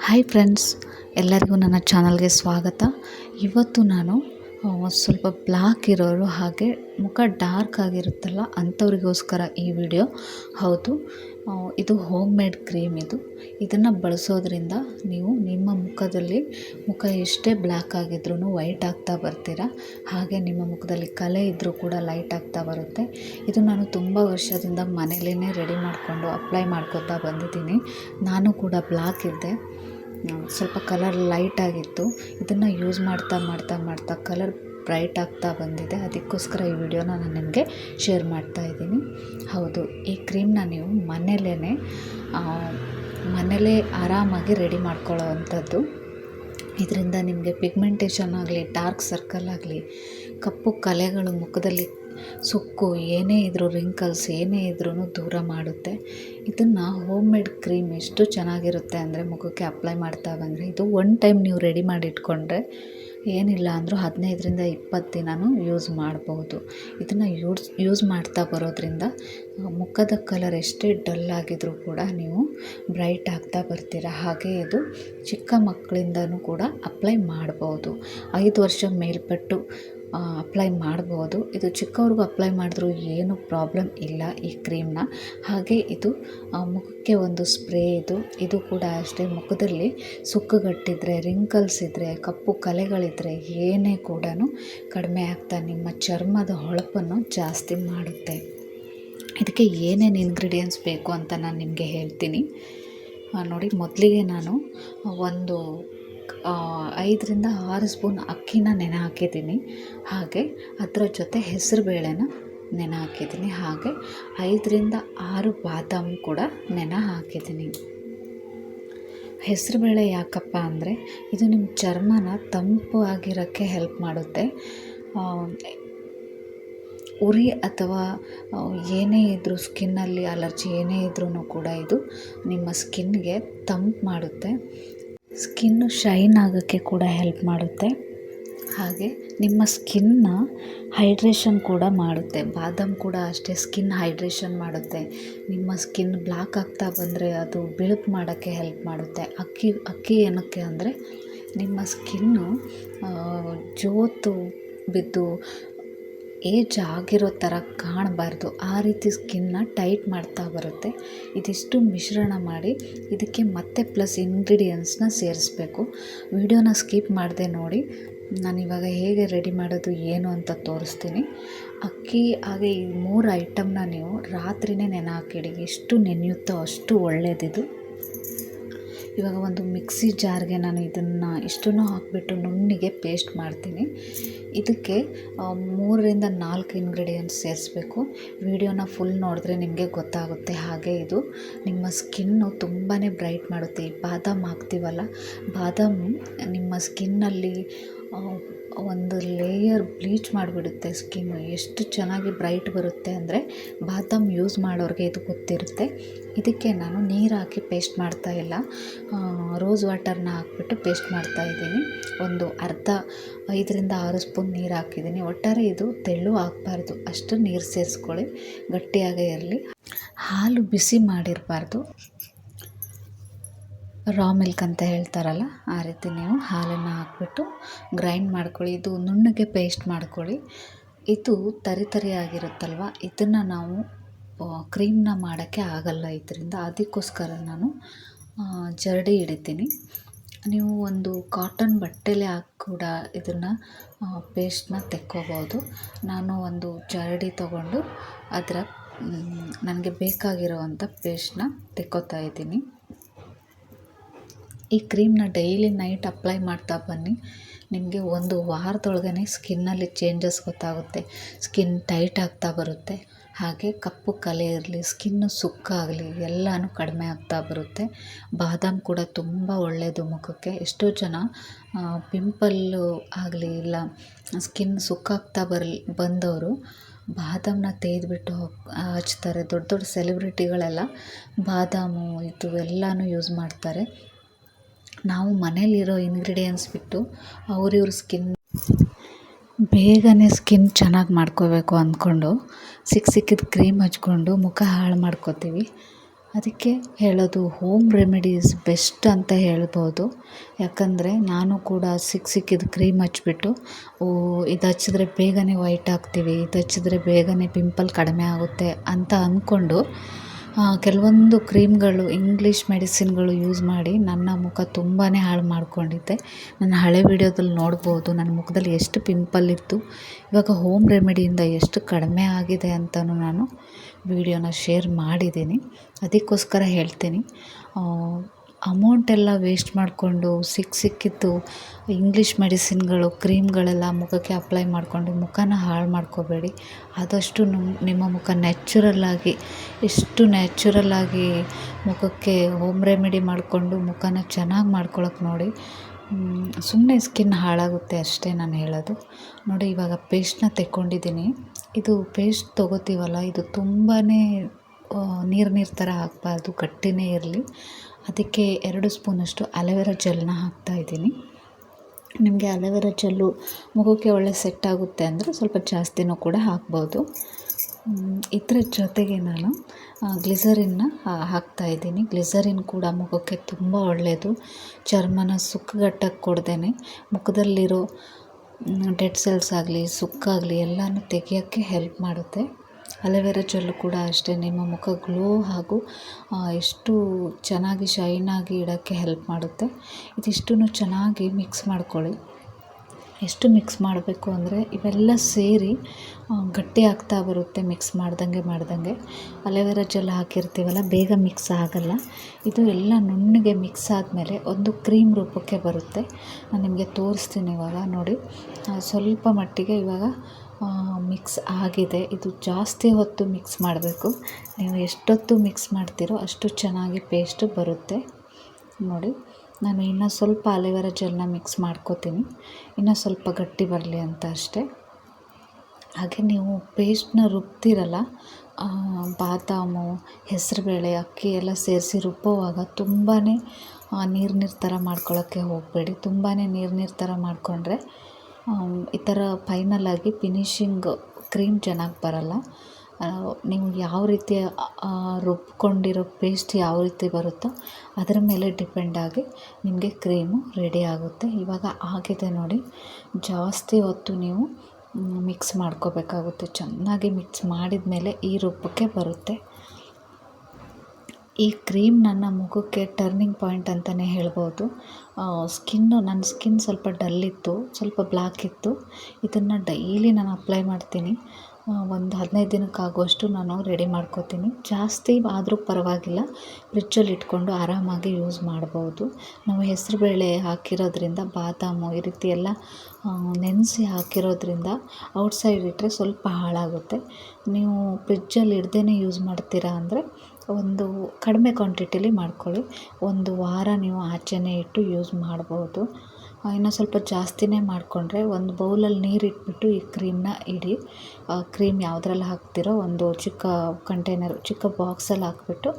Hi friends ಎಲ್ಲರಿಗೂ ನನ್ನ ಚಾನಲ್ಗೆ ಸ್ವಾಗತ. ಇವತ್ತು ನಾನು ಸ್ವಲ್ಪ ಬ್ಲ್ಯಾಕ್ ಇರೋರು ಹಾಗೆ ಮುಖ ಡಾರ್ಕ್ ಆಗಿರುತ್ತಲ್ಲ ಅಂಥವ್ರಿಗೋಸ್ಕರ ಈ ವಿಡಿಯೋ ಹೌದು ಇದು ಹೋಮ್ ಮೇಡ್ ಕ್ರೀಮ್ ಇದು. ಇದನ್ನು ಬಳಸೋದ್ರಿಂದ ನೀವು ನಿಮ್ಮ ಮುಖದಲ್ಲಿ, ಮುಖ ಎಷ್ಟೇ ಬ್ಲ್ಯಾಕ್ ಆಗಿದ್ರೂ ವೈಟ್ ಆಗ್ತಾ ಬರ್ತೀರಾ? ಹಾಗೆ ನಿಮ್ಮ ಮುಖದಲ್ಲಿ ಕಲೆ ಇದ್ದರೂ ಕೂಡ ಲೈಟ್ ಆಗ್ತಾ ಬರುತ್ತೆ. ಇದು ನಾನು ತುಂಬ ವರ್ಷದಿಂದ ಮನೇಲೇ ರೆಡಿ ಮಾಡಿಕೊಂಡು ಅಪ್ಲೈ ಮಾಡ್ಕೋತಾ ಬಂದಿದ್ದೀನಿ. ನಾನು ಕೂಡ ಬ್ಲ್ಯಾಕ್ ಇದ್ದೆ. ಸ್ವಲ್ಪ ಕಲರ್ ಲೈಟ್ ಆಗಿತ್ತು. ಇದನ್ನು ಯೂಸ್ ಮಾಡ್ತಾ ಮಾಡ್ತಾ ಮಾಡ್ತಾ ಕಲರ್ ಬ್ರೈಟ್ ಆಗ್ತಾ ಬಂದಿದೆ. ಅದಕ್ಕೋಸ್ಕರ ಈ ವಿಡಿಯೋನ ನಾನು ನಿಮಗೆ ಶೇರ್ ಮಾಡ್ತಾ ಇದ್ದೀನಿ. ಹೌದು, ಈ ಕ್ರೀಮ್ನ ನೀವು ಮನೆಯಲ್ಲೇ ಮನೇಲೇ ಆರಾಮಾಗಿ ರೆಡಿ ಮಾಡ್ಕೊಳ್ಳೋ ಅಂಥದ್ದು. ಇದರಿಂದ ನಿಮಗೆ ಪಿಗ್ಮೆಂಟೇಷನ್ ಆಗಲಿ, ಡಾರ್ಕ್ ಸರ್ಕಲ್ ಆಗಲಿ, ಕಪ್ಪು ಕಲೆಗಳು ಮುಖದಲ್ಲಿ ಸುಕ್ಕು ಏನೇ ಇದ್ದರೂ ರಿಂಕಲ್ಸ್ ಏನೇ ಇದ್ರೂ ದೂರ ಮಾಡುತ್ತೆ. ಇದನ್ನು ಹೋಮ್ ಮೇಡ್ ಕ್ರೀಮ್ ಎಷ್ಟು ಚೆನ್ನಾಗಿರುತ್ತೆ ಅಂದರೆ ಮುಖಕ್ಕೆ ಅಪ್ಲೈ ಮಾಡ್ತಾ ಬಂದರೆ, ಇದು ಒನ್ ಟೈಮ್ ನೀವು ರೆಡಿ ಮಾಡಿ ಇಟ್ಕೊಂಡ್ರೆ ಏನಿಲ್ಲ ಅಂದರೂ ಹದಿನೈದರಿಂದ ಇಪ್ಪತ್ತು ದಿನವೂ ಯೂಸ್ ಮಾಡ್ಬೋದು. ಇದನ್ನು ಯೂಸ್ ಯೂಸ್ ಮಾಡ್ತಾ ಬರೋದ್ರಿಂದ ಮುಖದ ಕಲರ್ ಎಷ್ಟೇ ಡಲ್ ಆಗಿದ್ರೂ ಕೂಡ ನೀವು ಬ್ರೈಟ್ ಆಗ್ತಾ ಬರ್ತೀರ. ಹಾಗೆ ಇದು ಚಿಕ್ಕ ಮಕ್ಕಳಿಂದನೂ ಕೂಡ ಅಪ್ಲೈ ಮಾಡ್ಬೋದು. ಐದು ವರ್ಷ ಮೇಲ್ಪಟ್ಟು ಅಪ್ಲೈ ಮಾಡ್ಬೋದು. ಇದು ಚಿಕ್ಕವ್ರಿಗೂ ಅಪ್ಲೈ ಮಾಡಿದ್ರೂ ಏನು ಪ್ರಾಬ್ಲಮ್ ಇಲ್ಲ ಈ ಕ್ರೀಮ್ನ ಹಾಗೆ ಇದು ಮುಖಕ್ಕೆ ಒಂದು ಸ್ಪ್ರೇ ಇದು. ಇದು ಕೂಡ ಅಷ್ಟೇ ಮುಖದಲ್ಲಿ ಸುಕ್ಕುಗಟ್ಟಿದ್ರೆ ರಿಂಕಲ್ಸ್ ಇದ್ದರೆ ಕಪ್ಪು ಕಲೆಗಳಿದ್ದರೆ ಏನೇ ಕೂಡ ಕಡಿಮೆ ಆಗ್ತಾ ನಿಮ್ಮ ಚರ್ಮದ ಹೊಳಪನ್ನು ಜಾಸ್ತಿ ಮಾಡುತ್ತೆ. ಇದಕ್ಕೆ ಏನೇನು ಇಂಗ್ರೀಡಿಯೆಂಟ್ಸ್ ಬೇಕು ಅಂತ ನಾನು ನಿಮಗೆ ಹೇಳ್ತೀನಿ. ನೋಡಿ ಮೊದಲಿಗೆ ನಾನು ಒಂದು ಐದರಿಂದ ಆರು ಸ್ಪೂನ್ ಅಕ್ಕಿನ ನೆನೆ ಹಾಕಿದ್ದೀನಿ. ಹಾಗೆ ಅದರ ಜೊತೆ ಹೆಸರುಬೇಳೆನ ನೆನೆ ಹಾಕಿದ್ದೀನಿ. ಹಾಗೆ ಐದರಿಂದ ಆರು ಬಾದಾಮಿ ಕೂಡ ನೆನೆ ಹಾಕಿದ್ದೀನಿ. ಹೆಸರುಬೇಳೆ ಯಾಕಪ್ಪ ಅಂದರೆ ಇದು ನಿಮ್ಮ ಚರ್ಮನ ತಂಪು ಆಗಿರೋಕ್ಕೆ ಹೆಲ್ಪ್ ಮಾಡುತ್ತೆ. ಉರಿ ಅಥವಾ ಏನೇ ಇದ್ದರೂ ಸ್ಕಿನ್ನಲ್ಲಿ ಅಲರ್ಜಿ ಏನೇ ಇದ್ರೂ ಕೂಡ ಇದು ನಿಮ್ಮ ಸ್ಕಿನ್ಗೆ ತಂಪು ಮಾಡುತ್ತೆ. ಸ್ಕಿನ್ನು ಶೈನ್ ಆಗೋಕ್ಕೆ ಕೂಡ ಹೆಲ್ಪ್ ಮಾಡುತ್ತೆ. ಹಾಗೆ ನಿಮ್ಮ ಸ್ಕಿನ್ನ ಹೈಡ್ರೇಷನ್ ಕೂಡ ಮಾಡುತ್ತೆ. ಬಾದಾಮ್ ಕೂಡ ಅಷ್ಟೇ ಸ್ಕಿನ್ ಹೈಡ್ರೇಷನ್ ಮಾಡುತ್ತೆ. ನಿಮ್ಮ ಸ್ಕಿನ್ ಬ್ಲ್ಯಾಕ್ ಆಗ್ತಾ ಬಂದರೆ ಅದು ಬಿಳುಪು ಮಾಡೋಕ್ಕೆ ಹೆಲ್ಪ್ ಮಾಡುತ್ತೆ. ಅಕ್ಕಿ ಅಕ್ಕಿ ಏನಕ್ಕೆ ಅಂದರೆ ನಿಮ್ಮ ಸ್ಕಿನ್ನು ಜೋತು ಬಿದ್ದು ಏಜ್ ಆಗಿರೋ ಥರ ಕಾಣಬಾರ್ದು. ಆ ರೀತಿ ಸ್ಕಿನ್ನ ಟೈಟ್ ಮಾಡ್ತಾ ಬರುತ್ತೆ. ಇದಿಷ್ಟು ಮಿಶ್ರಣ ಮಾಡಿ ಇದಕ್ಕೆ ಮತ್ತೆ ಪ್ಲಸ್ ಇಂಗ್ರೀಡಿಯೆಂಟ್ಸ್ನ ಸೇರಿಸ್ಬೇಕು. ವಿಡಿಯೋನ ಸ್ಕಿಪ್ ಮಾಡದೆ ನೋಡಿ. ನಾನು ಇವಾಗ ಹೇಗೆ ರೆಡಿ ಮಾಡೋದು ಏನು ಅಂತ ತೋರಿಸ್ತೀನಿ. ಅಕ್ಕಿ, ಹಾಗೆ ಈ ಮೂರು ಐಟಮ್ನ ನೀವು ರಾತ್ರಿನೇ ನೆನೆ ಹಾಕಿಡಿ. ಎಷ್ಟು ನೆನೆಯುತ್ತೋ ಅಷ್ಟು ಒಳ್ಳೆಯದಿದು ಇವಾಗ ಒಂದು ಮಿಕ್ಸಿ ಜಾರ್ಗೆ ನಾನು ಇದನ್ನು ಇಷ್ಟನ್ನು ಹಾಕಿಬಿಟ್ಟು ನುಣ್ಣಿಗೆ ಪೇಸ್ಟ್ ಮಾಡ್ತೀನಿ. ಇದಕ್ಕೆ ಮೂರರಿಂದ ನಾಲ್ಕು ಇಂಗ್ರೀಡಿಯೆಂಟ್ಸ್ ಸೇರಿಸ್ಬೇಕು. ವಿಡಿಯೋನ ಫುಲ್ ನೋಡಿದ್ರೆ ನಿಮಗೆ ಗೊತ್ತಾಗುತ್ತೆ ಹಾಗೆ ಇದು. ನಿಮ್ಮ ಸ್ಕಿನ್ನು ತುಂಬಾ ಬ್ರೈಟ್ ಮಾಡುತ್ತೆ. ಈ ಬಾದಾಮ್ ಹಾಕ್ತೀವಲ್ಲ, ಬಾದಾಮ್ ನಿಮ್ಮ ಸ್ಕಿನ್ನಲ್ಲಿ ಒಂದು ಲೇಯರ್ ಬ್ಲೀಚ್ ಮಾಡಿಬಿಡುತ್ತೆ ಸ್ಕಿನ್ ಎಷ್ಟು ಚೆನ್ನಾಗಿ ಬ್ರೈಟ್ ಬರುತ್ತೆ ಅಂದರೆ ಬಾದಾಮ್ ಯೂಸ್ ಮಾಡೋರಿಗೆ ಇದು ಗೊತ್ತಿರುತ್ತೆ. ಇದಕ್ಕೆ ನಾನು ನೀರು ಹಾಕಿ ಪೇಸ್ಟ್ ಮಾಡ್ತಾ ಇಲ್ಲ. ರೋಸ್ ವಾಟರ್ನ ಹಾಕ್ಬಿಟ್ಟು ಪೇಸ್ಟ್ ಮಾಡ್ತಾ ಇದ್ದೀನಿ. ಒಂದು ಅರ್ಧ, ಐದರಿಂದ ಆರು ಸ್ಪೂನ್ ನೀರು ಹಾಕಿದ್ದೀನಿ. ಒಟ್ಟಾರೆ ಇದು ತೆಳ್ಳು ಹಾಕ್ಬಾರ್ದು ಅಷ್ಟು ನೀರು ಸೇರಿಸ್ಕೊಳ್ಳಿ. ಗಟ್ಟಿಯಾಗೇ ಇರಲಿ. ಹಾಲು ಬಿಸಿ ಮಾಡಿರಬಾರ್ದು. ರಾ ಮಿಲ್ಕ್ ಅಂತ ಹೇಳ್ತಾರಲ್ಲ, ಆ ರೀತಿ ನೀವು ಹಾಲನ್ನು ಹಾಕ್ಬಿಟ್ಟು ಗ್ರೈಂಡ್ ಮಾಡ್ಕೊಳ್ಳಿ. ಇದು ನುಣ್ಣಗೆ ಪೇಸ್ಟ್ ಮಾಡ್ಕೊಳ್ಳಿ. ಇದು ತರಿ ತರಿ ಆಗಿರುತ್ತಲ್ವ? ಇದನ್ನು ನಾವು ಕ್ರೀಮ್ನ ಮಾಡೋಕ್ಕೆ ಆಗಲ್ಲ ಇದರಿಂದ. ಅದಕ್ಕೋಸ್ಕರ ನಾನು ಜರಡಿ ಹಿಡಿತೀನಿ ನೀವು ಒಂದು ಕಾಟನ್ ಬಟ್ಟೆಲೆ ಹಾಕಿ ಕೂಡ ಇದನ್ನು ಪೇಸ್ಟ್ನ ತೆಕ್ಕೋಬೋದು. ನಾನು ಒಂದು ಜರಡಿ ತಗೊಂಡು ಅದರ ನನಗೆ ಬೇಕಾಗಿರೋವಂಥ ಪೇಸ್ಟ್ನ ತೆಕ್ಕೋತಾ ಇದ್ದೀನಿ. ಈ ಕ್ರೀಮ್ನ ಡೈಲಿ ನೈಟ್ ಅಪ್ಲೈ ಮಾಡ್ತಾ ಬನ್ನಿ. ನಿಮಗೆ ಒಂದು ವಾರದೊಳಗೇ ಸ್ಕಿನ್ನಲ್ಲಿ ಚೇಂಜಸ್ ಗೊತ್ತಾಗುತ್ತೆ. ಸ್ಕಿನ್ ಟೈಟ್ ಆಗ್ತಾ ಬರುತ್ತೆ. ಹಾಗೆ ಕಪ್ಪು ಕಲೆ ಇರಲಿ, ಸ್ಕಿನ್ನು ಸುಕ್ಕಾಗಲಿ ಎಲ್ಲನೂ ಕಡಿಮೆ ಆಗ್ತಾ ಬರುತ್ತೆ. ಬಾದಾಮ್ ಕೂಡ ತುಂಬ ಒಳ್ಳೆಯದು ಮುಖಕ್ಕೆ. ಎಷ್ಟೋ ಜನ ಪಿಂಪಲ್ಲು ಆಗಲಿ ಇಲ್ಲ, ಸ್ಕಿನ್ ಸುಕ್ಕಾಗ್ತಾ ಬರಲಿ, ಬಂದವರು ಬಾದಾಮನ್ನ ತೆಗೆದುಬಿಟ್ಟು ಹಚ್ತಾರೆ. ದೊಡ್ಡ ದೊಡ್ಡ ಸೆಲೆಬ್ರಿಟಿಗಳೆಲ್ಲ ಬಾದಾಮು, ಇದು ಎಲ್ಲನೂ ಯೂಸ್ ಮಾಡ್ತಾರೆ. ನಾವು ಮನೇಲಿರೋ ಇಂಗ್ರೀಡಿಯೆಂಟ್ಸ್ ಬಿಟ್ಟು ಅವ್ರಿವ್ರ ಸ್ಕಿನ್ ಬೇಗನೆ ಸ್ಕಿನ್ ಚೆನ್ನಾಗಿ ಮಾಡ್ಕೋಬೇಕು ಅಂದ್ಕೊಂಡು ಸಿಕ್ಕ ಸಿಕ್ಕಿದ ಕ್ರೀಮ್ ಹಚ್ಕೊಂಡು ಮುಖ ಹಾಳು ಮಾಡ್ಕೋತೀವಿ. ಅದಕ್ಕೆ ಹೇಳೋದು ಹೋಮ್ ರೆಮಿಡೀಸ್ ಬೆಸ್ಟ್ ಅಂತ ಹೇಳ್ಬೋದು. ಯಾಕಂದರೆ ನಾನು ಕೂಡ ಸಿಕ್ಕ ಸಿಕ್ಕಿದ ಕ್ರೀಮ್ ಹಚ್ಬಿಟ್ಟು, ಓ, ಇದು ಹಚ್ಚಿದ್ರೆ ಬೇಗನೆ ವೈಟ್ ಆಗ್ತೀವಿ, ಇದು ಹಚ್ಚಿದ್ರೆ ಬೇಗನೆ ಪಿಂಪಲ್ ಕಡಿಮೆ ಆಗುತ್ತೆ ಅಂತ ಅಂದ್ಕೊಂಡು ಕೆಲವೊಂದು ಕ್ರೀಮ್ಗಳು ಇಂಗ್ಲೀಷ್ ಮೆಡಿಸಿನ್ಗಳು ಯೂಸ್ ಮಾಡಿ ನನ್ನ ಮುಖ ತುಂಬಾ ಹಾಳು ಮಾಡಿಕೊಂಡಿದ್ದೆ. ನನ್ನ ಹಳೆ ವೀಡಿಯೋದಲ್ಲಿ ನೋಡ್ಬೋದು, ನನ್ನ ಮುಖದಲ್ಲಿ ಎಷ್ಟು ಪಿಂಪಲ್ ಇತ್ತು, ಇವಾಗ ಹೋಮ್ ರೆಮಿಡಿಯಿಂದ ಎಷ್ಟು ಕಡಿಮೆ ಆಗಿದೆ ಅಂತಲೂ ನಾನು ವೀಡಿಯೋನ ಶೇರ್ ಮಾಡಿದ್ದೀನಿ. ಅದಕ್ಕೋಸ್ಕರ ಹೇಳ್ತೀನಿ. ಅಮೌಂಟೆಲ್ಲ ವೇಸ್ಟ್ ಮಾಡಿಕೊಂಡು ಸಿಕ್ಕ ಸಿಕ್ಕಿದ್ದು ಇಂಗ್ಲೀಷ್ ಮೆಡಿಸಿನ್ಗಳು ಕ್ರೀಮ್ಗಳೆಲ್ಲ ಮುಖಕ್ಕೆ ಅಪ್ಲೈ ಮಾಡಿಕೊಂಡು ಮುಖನ ಹಾಳು ಮಾಡ್ಕೋಬೇಡಿ. ಆದಷ್ಟು ನಿಮ್ಮ ಮುಖ ನ್ಯಾಚುರಲ್ಲಾಗಿ ಎಷ್ಟು ನ್ಯಾಚುರಲ್ಲಾಗಿ ಮುಖಕ್ಕೆ ಹೋಮ್ ರೆಮಿಡಿ ಮಾಡಿಕೊಂಡು ಮುಖನ ಚೆನ್ನಾಗಿ ಮಾಡ್ಕೊಳಕ್ಕೆ ನೋಡಿ ಸುಮ್ಮನೆ ಸ್ಕಿನ್ ಹಾಳಾಗುತ್ತೆ ಅಷ್ಟೇ ನಾನು ಹೇಳೋದು. ನೋಡಿ, ಇವಾಗ ಪೇಸ್ಟ್ನ ತೆಕ್ಕೊಂಡಿದ್ದೀನಿ. ಇದು ಪೇಸ್ಟ್ ತೊಗೋತೀವಲ್ಲ, ಇದು ತುಂಬಾ ನೀರು ನೀರು ಥರ ಹಾಕ್ಬಾರ್ದು, ಗಟ್ಟಿನೇ ಇರಲಿ. ಅದಕ್ಕೆ ಎರಡು ಸ್ಪೂನಷ್ಟು ಅಲೋವೆರಾ ಜೆಲ್ನ ಹಾಕ್ತಾಯಿದ್ದೀನಿ ನಿಮಗೆ ಅಲೋವೆರಾ ಜೆಲ್ಲು ಮುಖಕ್ಕೆ ಒಳ್ಳೆ ಸೆಟ್ ಆಗುತ್ತೆ ಅಂದರೆ ಸ್ವಲ್ಪ ಜಾಸ್ತಿನೂ ಕೂಡ ಹಾಕ್ಬೋದು. ಇದರ ಜೊತೆಗೆ ನಾನು ಗ್ಲಿಸರಿನ್ನ ಹಾಕ್ತಾಯಿದ್ದೀನಿ ಗ್ಲಿಸರಿನ್ ಕೂಡ ಮುಖಕ್ಕೆ ತುಂಬ ಒಳ್ಳೆಯದು ಚರ್ಮನ ಸುಕ್ಕುಗಟ್ಟಕ್ಕೆ ಕೊಡ್ದೇ ಮುಖದಲ್ಲಿರೋ ಡೆಡ್ ಸೆಲ್ಸ್ ಆಗಲಿ, ಸುಕ್ಕಾಗಲಿ ಎಲ್ಲನೂ ತೆಗಿಯೋಕ್ಕೆ ಹೆಲ್ಪ್ ಮಾಡುತ್ತೆ. ಅಲೋವೆರಾ ಜೆಲ್ಲು ಕೂಡ ಅಷ್ಟೇ ನಿಮ್ಮ ಮುಖ ಗ್ಲೋ ಹಾಗೂ ಎಷ್ಟು ಚೆನ್ನಾಗಿ ಶೈನಾಗಿ ಇಡೋಕ್ಕೆ ಹೆಲ್ಪ್ ಮಾಡುತ್ತೆ. ಇದಿಷ್ಟನ್ನು ಚೆನ್ನಾಗಿ ಮಿಕ್ಸ್ ಮಾಡ್ಕೊಳ್ಳಿ. ಎಷ್ಟು ಮಿಕ್ಸ್ ಮಾಡಬೇಕು ಅಂದರೆ ಇವೆಲ್ಲ ಸೇರಿ ಗಟ್ಟಿ ಆಗ್ತಾ ಬರುತ್ತೆ ಮಿಕ್ಸ್ ಮಾಡ್ದಂಗೆ ಮಾಡ್ದಂಗೆ. ಅಲೋವೆರಾ ಜೆಲ್ ಹಾಕಿರ್ತೀವಲ್ಲ, ಬೇಗ ಮಿಕ್ಸ್ ಆಗಲ್ಲ. ಇದು ಎಲ್ಲ ನುಣ್ಣಗೆ ಮಿಕ್ಸ್ ಆದಮೇಲೆ ಒಂದು ಕ್ರೀಮ್ ರೂಪಕ್ಕೆ ಬರುತ್ತೆ. ನಾನು ನಿಮಗೆ ತೋರಿಸ್ತೀನಿ ಇವಾಗ, ನೋಡಿ. ಸ್ವಲ್ಪ ಮಟ್ಟಿಗೆ ಇವಾಗ ಮಿಕ್ಸ್ ಆಗಿದೆ. ಇದು ಜಾಸ್ತಿ ಹೊತ್ತು ಮಿಕ್ಸ್ ಮಾಡಬೇಕು. ನೀವು ಎಷ್ಟೊತ್ತು ಮಿಕ್ಸ್ ಮಾಡ್ತೀರೋ ಅಷ್ಟು ಚೆನ್ನಾಗಿ ಪೇಸ್ಟು ಬರುತ್ತೆ. ನೋಡಿ, ನಾನು ಇನ್ನೂ ಸ್ವಲ್ಪ ಅಲೆವೆರ ಜೆಲ್ನ ಮಿಕ್ಸ್ ಮಾಡ್ಕೋತೀನಿ. ಇನ್ನೂ ಸ್ವಲ್ಪ ಗಟ್ಟಿ ಬರಲಿ ಅಂತ ಅಷ್ಟೇ. ಹಾಗೆ ನೀವು ಪೇಸ್ಟ್ನ ರುಬ್ತಿರಲ್ಲ ಬಾದಾಮು, ಹೆಸರುಬೇಳೆ, ಅಕ್ಕಿ ಎಲ್ಲ ಸೇರಿಸಿ ರುಬ್ಬೋವಾಗ ತುಂಬಾ ನೀರು ನೀರು ಥರ ಮಾಡ್ಕೊಳ್ಳೋಕ್ಕೆ ಹೋಗಬೇಡಿ. ತುಂಬಾ ನೀರು ನೀರು ಥರ ಮಾಡಿಕೊಂಡ್ರೆ ಈ ಥರ ಆಗಿ ಫಿನಿಶಿಂಗ್ ಕ್ರೀಮ್ ಚೆನ್ನಾಗಿ ಬರಲ್ಲ. ನೀವು ಯಾವ ರೀತಿ ರುಬ್ಕೊಂಡಿರೋ ಪೇಸ್ಟ್ ಯಾವ ರೀತಿ ಬರುತ್ತೋ ಅದರ ಮೇಲೆ ಡಿಪೆಂಡಾಗಿ ನಿಮಗೆ ಕ್ರೀಮು ರೆಡಿ ಆಗುತ್ತೆ. ಇವಾಗ ಆಗಿದೆ ನೋಡಿ, ಜಾಸ್ತಿ ಹೊತ್ತು ನೀವು ಮಿಕ್ಸ್ ಮಾಡ್ಕೋಬೇಕಾಗುತ್ತೆ. ಚೆನ್ನಾಗಿ ಮಿಕ್ಸ್ ಮಾಡಿದ ಮೇಲೆ ಈ ರುಬ್ಬಕ್ಕೆ ಬರುತ್ತೆ. ಈ ಕ್ರೀಮ್ ನನ್ನ ಮುಖಕ್ಕೆ ಟರ್ನಿಂಗ್ ಪಾಯಿಂಟ್ ಅಂತಲೇ ಹೇಳ್ಬೋದು. ಸ್ಕಿನ್ನು ನನ್ನ ಸ್ಕಿನ್ ಸ್ವಲ್ಪ ಡಲ್ ಇತ್ತು, ಸ್ವಲ್ಪ ಬ್ಲ್ಯಾಕ್ ಇತ್ತು. ಇದನ್ನು ಡೈಲಿ ನಾನು ಅಪ್ಲೈ ಮಾಡ್ತೀನಿ. ಒಂದು ಹದಿನೈದು ದಿನಕ್ಕಾಗುವಷ್ಟು ನಾನು ರೆಡಿ ಮಾಡ್ಕೋತೀನಿ. ಜಾಸ್ತಿ ಆದರೂ ಪರವಾಗಿಲ್ಲ ಫ್ರಿಜ್ಜಲ್ಲಿ ಇಟ್ಕೊಂಡು ಆರಾಮಾಗಿ ಯೂಸ್ ಮಾಡ್ಬೋದು. ನಾವು ಹೆಸರುಬೇಳೆ ಹಾಕಿರೋದ್ರಿಂದ, ಬಾದಾಮು ಈ ರೀತಿ ಎಲ್ಲ ನೆನೆಸಿ ಹಾಕಿರೋದ್ರಿಂದ ಔಟ್ಸೈಡ್ ಇಟ್ಟರೆ ಸ್ವಲ್ಪ ಹಾಳಾಗುತ್ತೆ. ನೀವು ಫ್ರಿಜ್ಜಲ್ಲಿ ಇಡ್ದೇ ಯೂಸ್ ಮಾಡ್ತೀರಾ ಅಂದರೆ ಒಂದು ಕಡಿಮೆ ಕ್ವಾಂಟಿಟಿಲಿ ಮಾಡ್ಕೊಳ್ಳಿ. ಒಂದು ವಾರ ನೀವು ಆಚೆನೇ ಇಟ್ಟು ಯೂಸ್ ಮಾಡ್ಬೋದು. ಇನ್ನೂ ಸ್ವಲ್ಪ ಜಾಸ್ತಿನೇ ಮಾಡಿಕೊಂಡ್ರೆ ಒಂದು ಬೌಲಲ್ಲಿ ನೀರು ಇಟ್ಬಿಟ್ಟು ಈ ಕ್ರೀಮನ್ನ ಇಡಿ. ಕ್ರೀಮ್ ಯಾವುದ್ರಲ್ಲಿ ಹಾಕ್ತಿರೋ ಒಂದು ಚಿಕ್ಕ ಕಂಟೈನರ್ ಚಿಕ್ಕ ಬಾಕ್ಸಲ್ಲಿ ಹಾಕ್ಬಿಟ್ಟು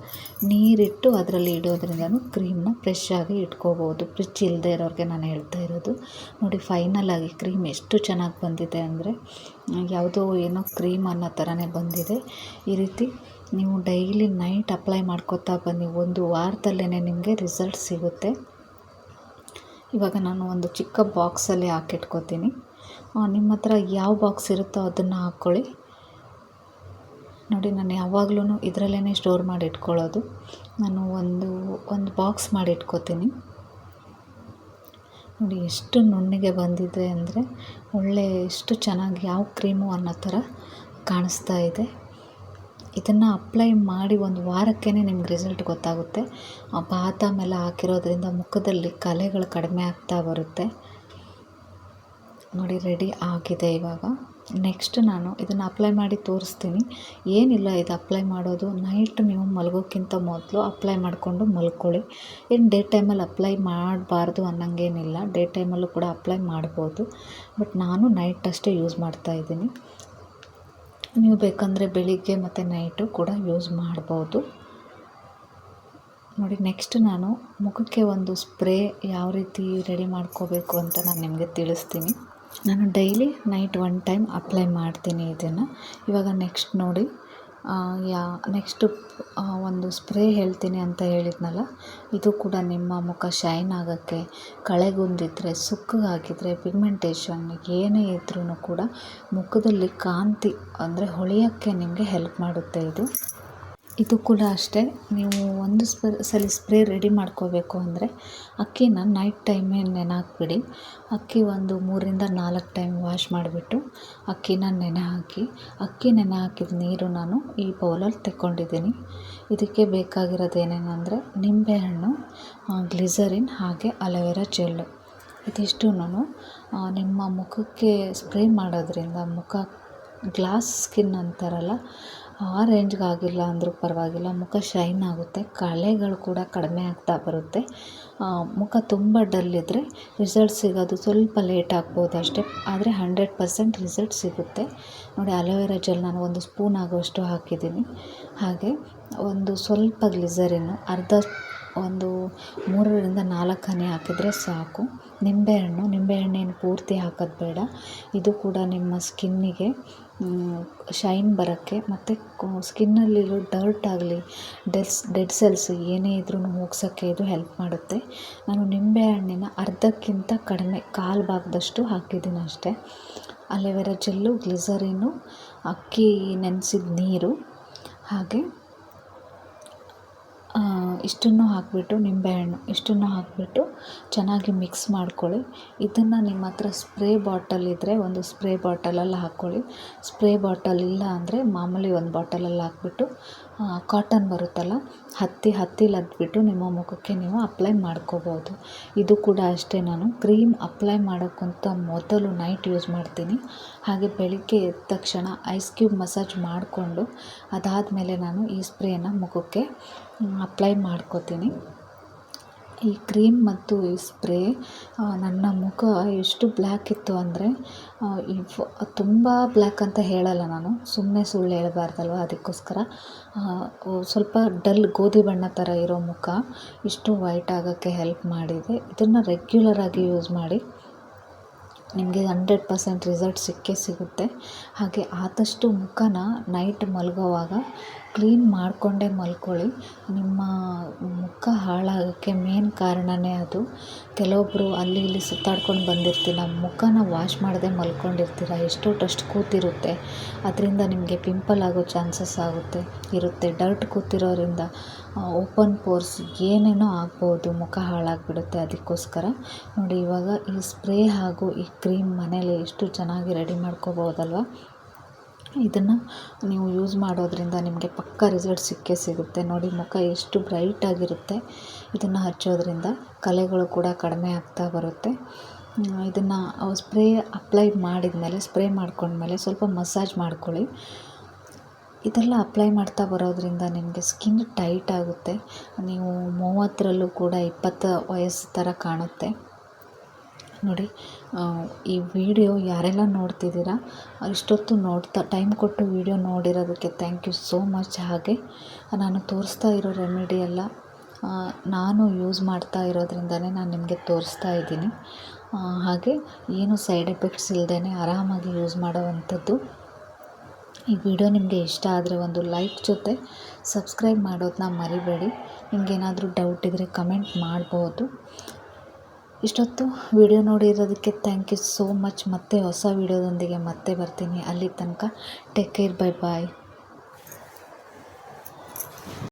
ನೀರಿಟ್ಟು ಅದರಲ್ಲಿ ಇಡೋದ್ರಿಂದನೂ ಕ್ರೀಮ್ನ ಫ್ರೆಶ್ ಆಗಿ ಇಟ್ಕೋಬೋದು. ಫ್ರಿಜ್ ಇಲ್ಲದೆ ಇರೋರಿಗೆ ನಾನು ಹೇಳ್ತಾ ಇರೋದು. ನೋಡಿ ಫೈನಲ್ ಆಗಿ ಕ್ರೀಮ್ ಎಷ್ಟು ಚೆನ್ನಾಗಿ ಬಂದಿದೆ ಅಂದರೆ, ಯಾವುದೋ ಏನೋ ಕ್ರೀಮ್ ಅನ್ನೋ ಥರನೇ ಬಂದಿದೆ. ಈ ರೀತಿ ನೀವು ಡೈಲಿ ನೈಟ್ ಅಪ್ಲೈ ಮಾಡ್ಕೋತಾ ಬನ್ನಿ. ಒಂದು ವಾರದಲ್ಲೇ ನಿಮಗೆ ರಿಸಲ್ಟ್ ಸಿಗುತ್ತೆ. ಇವಾಗ ನಾನು ಒಂದು ಚಿಕ್ಕ ಬಾಕ್ಸಲ್ಲಿ ಹಾಕಿಟ್ಕೋತೀನಿ. ನಿಮ್ಮ ಹತ್ರ ಯಾವ ಬಾಕ್ಸ್ ಇರುತ್ತೋ ಅದನ್ನು ಹಾಕ್ಕೊಳ್ಳಿ ನೋಡಿ, ನಾನು ಯಾವಾಗ್ಲೂ ಇದರಲ್ಲೇ ಸ್ಟೋರ್ ಮಾಡಿ ಇಟ್ಕೊಳ್ಳೋದು ನಾನು ಒಂದು ಒಂದು ಬಾಕ್ಸ್ ಮಾಡಿ ಇಟ್ಕೋತೀನಿ ನೋಡಿ, ಎಷ್ಟು ನುಣ್ಣಿಗೆ ಬಂದಿದೆ ಅಂದರೆ ಒಳ್ಳೆ, ಎಷ್ಟು ಚೆನ್ನಾಗಿ ಯಾವ ಕ್ರೀಮು ಅನ್ನೋ ಥರ ಕಾಣಿಸ್ತಾ ಇದೆ. ಇದನ್ನು ಅಪ್ಲೈ ಮಾಡಿ ಒಂದು ವಾರಕ್ಕೇ ನಿಮ್ಗೆ ರಿಸಲ್ಟ್ ಗೊತ್ತಾಗುತ್ತೆ. ಬಾದಾಮ್ ಎಲ್ಲ ಹಾಕಿರೋದ್ರಿಂದ ಮುಖದಲ್ಲಿ ಕಲೆಗಳು ಕಡಿಮೆ ಆಗ್ತಾ ಬರುತ್ತೆ. ನೋಡಿ ರೆಡಿ ಆಗಿದೆ ಇವಾಗ. ನೆಕ್ಸ್ಟ್ ನಾನು ಇದನ್ನು ಅಪ್ಲೈ ಮಾಡಿ ತೋರಿಸ್ತೀನಿ. ಏನಿಲ್ಲ ಇದು ಅಪ್ಲೈ ಮಾಡೋದು. ನೈಟ್ ನೀವು ಮಲಗೋಕ್ಕಿಂತ ಮೊದಲು ಅಪ್ಲೈ ಮಾಡಿಕೊಂಡು ಮಲ್ಕೊಳ್ಳಿ. ಏನು ಡೇ ಟೈಮಲ್ಲಿ ಅಪ್ಲೈ ಮಾಡಬಾರ್ದು ಅನ್ನೋಂಗೇನಿಲ್ಲ. ಡೇ ಟೈಮಲ್ಲೂ ಕೂಡ ಅಪ್ಲೈ ಮಾಡ್ಬೋದು. ಬಟ್ ನಾನು ನೈಟ್ ಅಷ್ಟೇ ಯೂಸ್ ಮಾಡ್ತಾಯಿದ್ದೀನಿ ನೀವು ಬೇಕಂದರೆ ಬೆಳಿಗ್ಗೆ ಮತ್ತು ನೈಟು ಕೂಡ ಯೂಸ್ ಮಾಡ್ಬೋದು. ನೋಡಿ ನೆಕ್ಸ್ಟ್ ನಾನು ಮುಖಕ್ಕೆ ಒಂದು ಸ್ಪ್ರೇ ಯಾವ ರೀತಿ ರೆಡಿ ಮಾಡ್ಕೋಬೇಕು ಅಂತ ನಾನು ನಿಮಗೆ ತಿಳಿಸ್ತೀನಿ. ನಾನು daily night one time apply ಮಾಡ್ತೀನಿ ಇದನ್ನು. ಇವಾಗ ನೆಕ್ಸ್ಟ್ ನೋಡಿ ಯಾ ನೆಕ್ಸ್ಟು ಒಂದು ಸ್ಪ್ರೇ ಹೇಳ್ತೀನಿ ಅಂತ ಹೇಳಿದ್ನಲ್ಲ? ಇದು ಕೂಡ ನಿಮ್ಮ ಮುಖ ಶೈನ್ ಆಗೋಕ್ಕೆ ಕಳೆಗುಂದಿದ್ರೆ ಸುಕ್ಕಗಾಗಿದ್ದರೆ ಪಿಗ್ಮೆಂಟೇಷನ್ ಏನೇ ಇದ್ರೂ ಕೂಡ ಮುಖದಲ್ಲಿ ಕಾಂತಿ ಅಂದರೆ ಹೊಳೆಯೋಕ್ಕೆ ನಿಮಗೆ ಹೆಲ್ಪ್ ಮಾಡುತ್ತೆ ಇದು. ಇದು ಕೂಡ ಅಷ್ಟೇ. ನೀವು ಒಂದು ಸ್ಪ, ಸಲ ಸ್ಪ್ರೇ ರೆಡಿ ಮಾಡ್ಕೋಬೇಕು ಅಂದರೆ ಅಕ್ಕಿನ ನೈಟ್ ಟೈಮೇ ನೆನೆ ಹಾಕ್ಬಿಡಿ ಅಕ್ಕಿ ಒಂದು ಮೂರರಿಂದ ನಾಲ್ಕು ಟೈಮ್ ವಾಶ್ ಮಾಡಿಬಿಟ್ಟು ಅಕ್ಕಿನ ನೆನೆ ಹಾಕಿ, ಅಕ್ಕಿ ನೆನೆ ಹಾಕಿದ ನೀರು ನಾನು ಈ ಬೌಲಲ್ಲಿ ತಗೊಂಡಿದ್ದೀನಿ ಇದಕ್ಕೆ ಬೇಕಾಗಿರೋದು ಏನೇನಂದರೆ ನಿಂಬೆಹಣ್ಣು ಗ್ಲಿಸರಿನ್ ಹಾಗೆ ಅಲೋವೆರಾ ಜೆಲ್ಲು. ನಾನು ನಿಮ್ಮ ಮುಖಕ್ಕೆ ಸ್ಪ್ರೇ ಮಾಡೋದ್ರಿಂದ ಮುಖ ಗ್ಲಾಸ್ ಸ್ಕಿನ್ ಅಂತಾರಲ್ಲ ಆ ರೇಂಜ್ಗೆ ಆಗಿಲ್ಲ ಅಂದರೂ ಪರವಾಗಿಲ್ಲ, ಮುಖ ಶೈನ್ ಆಗುತ್ತೆ, ಕಳೆಗಳು ಕೂಡ ಕಡಿಮೆ ಆಗ್ತಾ ಬರುತ್ತೆ. ಮುಖ ತುಂಬ ಡಲ್ ಇದ್ದರೆ ರಿಸಲ್ಟ್ ಸಿಗೋದು ಸ್ವಲ್ಪ ಲೇಟ್ ಆಗ್ಬೋದು ಅಷ್ಟೇ, ಆದರೆ ಹಂಡ್ರೆಡ್ ಪರ್ಸೆಂಟ್ ರಿಸಲ್ಟ್ ಸಿಗುತ್ತೆ. ನೋಡಿ ಅಲೋವೆರಾ ಜೆಲ್ ನಾನು ಒಂದು ಸ್ಪೂನ್ ಆಗುವಷ್ಟು ಹಾಕಿದ್ದೀನಿ. ಹಾಗೆ ಒಂದು ಸ್ವಲ್ಪ ಗ್ಲಿಸರಿನ್ನು, ಅರ್ಧ ಒಂದು ಮೂರರಿಂದ ನಾಲ್ಕು ಹನಿ ಹಾಕಿದರೆ ಸಾಕು. ನಿಂಬೆಹಣ್ಣು ನಿಂಬೆಹಣ್ಣೇನು ಪೂರ್ತಿ ಹಾಕೋದು ಬೇಡ. ಇದು ಕೂಡ ನಿಮ್ಮ ಸ್ಕಿನ್ನಿಗೆ ಶೈನ್ ಬರೋಕ್ಕೆ ಮತ್ತು ಸ್ಕಿನ್ನಲ್ಲಿರೋ ಡರ್ಟ್ ಆಗಲಿ, ಡೆಸ್, ಡೆಡ್ ಸೆಲ್ಸ್ ಏನೇ ಇದ್ರೂ ಹೋಗ್ಸೋಕ್ಕೆ ಇದು ಹೆಲ್ಪ್ ಮಾಡುತ್ತೆ. ನಾನು ನಿಂಬೆಹಣ್ಣಿನ ಅರ್ಧಕ್ಕಿಂತ ಕಡಿಮೆ ಕಾಲು ಭಾಗದಷ್ಟು ಹಾಕಿದ್ದೀನಿ ಅಷ್ಟೇ. ಅಲೋವೆರಾ ಜೆಲ್ಲು, ಗ್ಲಿಸರಿನು, ಅಕ್ಕಿ ನೆನೆಸಿದ ನೀರು, ಹಾಗೆ ಇಷ್ಟನ್ನು ಹಾಕಿಬಿಟ್ಟು ನಿಂಬೆಹಣ್ಣು ಇಷ್ಟನ್ನು ಹಾಕಿಬಿಟ್ಟು ಚೆನ್ನಾಗಿ ಮಿಕ್ಸ್ ಮಾಡ್ಕೊಳ್ಳಿ. ಇದನ್ನು ನಿಮ್ಮ ಹತ್ರ ಸ್ಪ್ರೇ ಬಾಟಲ್ ಇದ್ದರೆ ಒಂದು ಸ್ಪ್ರೇ ಬಾಟಲಲ್ಲಿ ಹಾಕ್ಕೊಳ್ಳಿ. ಸ್ಪ್ರೇ ಬಾಟಲ್ ಇಲ್ಲ ಅಂದರೆ ಮಾಮೂಲಿ ಒಂದು ಬಾಟಲಲ್ಲಿ ಹಾಕ್ಬಿಟ್ಟು ಕಾಟನ್ ಬರುತ್ತಲ್ಲ, ಹತ್ತಿ ಹತ್ತಿ ಲದ್ಬಿಟ್ಟು ನಿಮ್ಮ ಮುಖಕ್ಕೆ ನೀವು ಅಪ್ಲೈ ಮಾಡ್ಕೋಬೋದು. ಇದು ಕೂಡ ಅಷ್ಟೇ ನಾನು ಕ್ರೀಮ್ ಅಪ್ಲೈ ಮಾಡೋಕ್ಕಿಂತ ಮೊದಲು ನೈಟ್ ಯೂಸ್ ಮಾಡ್ತೀನಿ. ಹಾಗೆ ಬೆಳಿಗ್ಗೆ ಎದ್ದ ತಕ್ಷಣ ಐಸ್ ಕ್ಯೂಬ್ ಮಸಾಜ್ ಮಾಡಿಕೊಂಡು ಅದಾದಮೇಲೆ ನಾನು ಈ ಸ್ಪ್ರೇನ ಮುಖಕ್ಕೆ ಅಪ್ಲೈ ಮಾಡ್ಕೋತೀನಿ. ಈ ಕ್ರೀಮ್ ಮತ್ತು ಈ ಸ್ಪ್ರೇ ನನ್ನ ಮುಖ ಎಷ್ಟು ಬ್ಲ್ಯಾಕ್ ಇತ್ತು ಅಂದರೆ ಇವ್ ತುಂಬ ಬ್ಲ್ಯಾಕ್ ಅಂತ ಹೇಳಲ್ಲ ನಾನು. ಸುಮ್ಮನೆ ಸುಳ್ಳು ಹೇಳ್ಬಾರ್ದಲ್ವ ಅದಕ್ಕೋಸ್ಕರ. ಸ್ವಲ್ಪ ಡಲ್ ಗೋಧಿ ಬಣ್ಣ ಥರ ಇರೋ ಮುಖ ಇಷ್ಟು ವೈಟ್ ಆಗೋಕ್ಕೆ ಹೆಲ್ಪ್ ಮಾಡಿದೆ. ಇದನ್ನು ರೆಗ್ಯುಲರಾಗಿ ಯೂಸ್ ಮಾಡಿ ನಿಮಗೆ ಹಂಡ್ರೆಡ್ ಪರ್ಸೆಂಟ್ ರಿಸಲ್ಟ್ ಸಿಕ್ಕೇ ಸಿಗುತ್ತೆ. ಹಾಗೆ ಆದಷ್ಟು ಮುಖನ ನೈಟ್ ಮಲಗೋವಾಗ ಕ್ಲೀನ್ ಮಾಡಿಕೊಂಡೇ ಮಲ್ಕೊಳ್ಳಿ. ನಿಮ್ಮ ಮುಖ ಹಾಳಾಗೋಕ್ಕೆ ಮೇನ್ ಕಾರಣವೇ ಅದು. ಕೆಲವೊಬ್ಬರು ಅಲ್ಲಿ ಇಲ್ಲಿ ಸುತ್ತಾಡ್ಕೊಂಡು ಬಂದಿರ್ತೀರ, ಮುಖನ ವಾಶ್ ಮಾಡದೆ ಮಲ್ಕೊಂಡಿರ್ತೀರ ಎಷ್ಟೋ ಟಸ್ಟ್ ಕೂತಿರುತ್ತೆ, ಅದರಿಂದ ನಿಮಗೆ ಪಿಂಪಲ್ ಆಗೋ ಚಾನ್ಸಸ್ ಆಗುತ್ತೆ, ಇರುತ್ತೆ. ಡರ್ಟ್ ಕೂತಿರೋರಿಂದ ಓಪನ್ ಪೋರ್ಸ್ ಏನೇನೋ ಆಗ್ಬೋದು, ಮುಖ ಹಾಳಾಗಿಬಿಡುತ್ತೆ ಅದಕ್ಕೋಸ್ಕರ. ನೋಡಿ, ಇವಾಗ ಈ ಸ್ಪ್ರೇ ಹಾಗೂ ಈ ಕ್ರೀಮ್ ಮನೇಲಿ ಎಷ್ಟು ಚೆನ್ನಾಗಿ ರೆಡಿ ಮಾಡ್ಕೋಬೋದಲ್ವ? ಇದನ್ನು ನೀವು ಯೂಸ್ ಮಾಡೋದ್ರಿಂದ ನಿಮಗೆ ಪಕ್ಕ ರಿಸಲ್ಟ್ ಸಿಕ್ಕೇ ಸಿಗುತ್ತೆ. ನೋಡಿ ಮುಖ ಎಷ್ಟು ಬ್ರೈಟಾಗಿರುತ್ತೆ ಇದನ್ನು ಹಚ್ಚೋದ್ರಿಂದ ಕಲೆಗಳು ಕೂಡ ಕಡಿಮೆ ಆಗ್ತಾ ಬರುತ್ತೆ. ಇದನ್ನು ಸ್ಪ್ರೇ ಅಪ್ಲೈ ಮಾಡಿದ ಮೇಲೆ ಸ್ಪ್ರೇ ಮಾಡ್ಕೊಂಡ್ಮೇಲೆ ಸ್ವಲ್ಪ ಮಸಾಜ್ ಮಾಡ್ಕೊಳ್ಳಿ. ಇದೆಲ್ಲ ಅಪ್ಲೈ ಮಾಡ್ತಾ ಬರೋದ್ರಿಂದ ನಿಮಗೆ ಸ್ಕಿನ್ ಟೈಟ್ ಆಗುತ್ತೆ. ನೀವು ಮೂವತ್ತರಲ್ಲೂ ಕೂಡ ಇಪ್ಪತ್ತು ವಯಸ್ಸು ಥರ ಕಾಣುತ್ತೆ. ನೋಡಿ ಈ ವಿಡಿಯೋ ಯಾರೆಲ್ಲ ನೋಡ್ತಿದ್ದೀರಾ, ಇಷ್ಟೊತ್ತು ನೋಡ್ತಾ ಟೈಮ್ ಕೊಟ್ಟು ವಿಡಿಯೋ ನೋಡಿರೋದಕ್ಕೆ ಥ್ಯಾಂಕ್ ಯು ಸೋ ಮಚ್ ಹಾಗೆ, ನಾನು ತೋರಿಸ್ತಾ ಇರೋ ರೆಮಿಡಿ ಎಲ್ಲ ನಾನು ಯೂಸ್ ಮಾಡ್ತಾ ಇರೋದ್ರಿಂದಲೇ ನಾನು ನಿಮಗೆ ತೋರಿಸ್ತಾ ಇದ್ದೀನಿ. ಹಾಗೆ, ಏನು ಸೈಡ್ ಎಫೆಕ್ಟ್ಸ್ ಇಲ್ಲದೇ ಆರಾಮಾಗಿ ಯೂಸ್ ಮಾಡೋವಂಥದ್ದು ಈ ವಿಡಿಯೋ ನಿಮಗೆ ಇಷ್ಟ ಆದರೆ ಒಂದು ಲೈಕ್ ಜೊತೆ ಸಬ್ಸ್ಕ್ರೈಬ್ ಮಾಡೋದನ್ನ ಮರಿಬೇಡಿ. ನಿಮಗೇನಾದರೂ ಡೌಟ್ ಇದ್ದರೆ ಕಮೆಂಟ್ ಮಾಡ್ಬೋದು. ಇಷ್ಟೊತ್ತು ವಿಡಿಯೋ ನೋಡಿರೋದಕ್ಕೆ ಥ್ಯಾಂಕ್ ಯು ಸೋ ಮಚ್ ಮತ್ತೆ ಹೊಸ ವಿಡಿಯೋದೊಂದಿಗೆ ಮತ್ತೆ ಬರ್ತೀನಿ. ಅಲ್ಲಿ ತನಕ ಟೇಕ್ ಕೇರ್ ಬೈ ಬಾಯ್